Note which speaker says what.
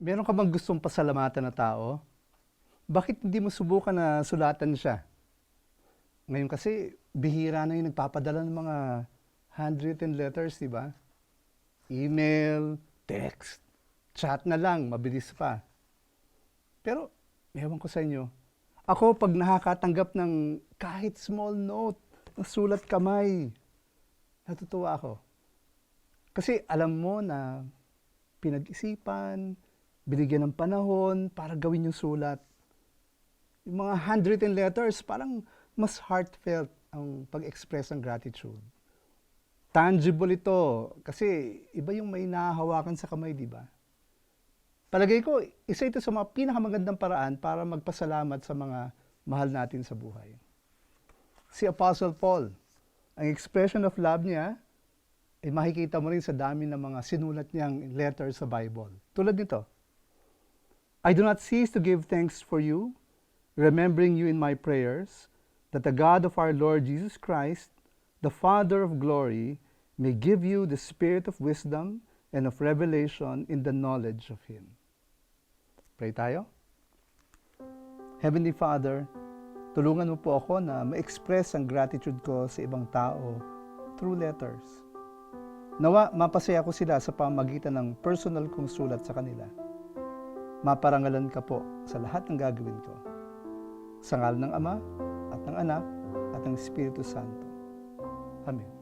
Speaker 1: Meron ka bang gustong pasalamatan na tao? Bakit hindi mo subukan na sulatan siya? Ngayon kasi, bihira na yung nagpapadala ng mga handwritten letters, di ba? Email, text, chat na lang, mabilis pa. Pero, ewan ko sa inyo, ako pag nakakatanggap ng kahit small note, na sulat kamay, natutuwa ako. Kasi alam mo na pinag-isipan, binigyan ng panahon para gawin yung sulat. Yung mga handwritten letters, parang mas heartfelt ang pag-express ng gratitude. Tangible ito kasi iba yung may nahahawakan sa kamay, di ba? Palagay ko, isa ito sa mga pinakamagandang paraan para magpasalamat sa mga mahal natin sa buhay. Si Apostle Paul, ang expression of love niya, ay makikita mo rin sa dami ng mga sinulat niyang letters sa Bible. Tulad nito, I do not cease to give thanks for you, remembering you in my prayers, that the God of our Lord Jesus Christ, the Father of glory, may give you the spirit of wisdom and of revelation in the knowledge of Him. Pray tayo. Heavenly Father, tulungan mo po ako na ma-express ang gratitude ko sa ibang tao through letters. Nawa, mapasaya ko sila sa pamagitan ng personal kong sulat sa kanila. Maparangalan ka po sa lahat ng gagawin ko. Sa ngalan ng Ama, at ng Anak, at ng Espiritu Santo. Amen.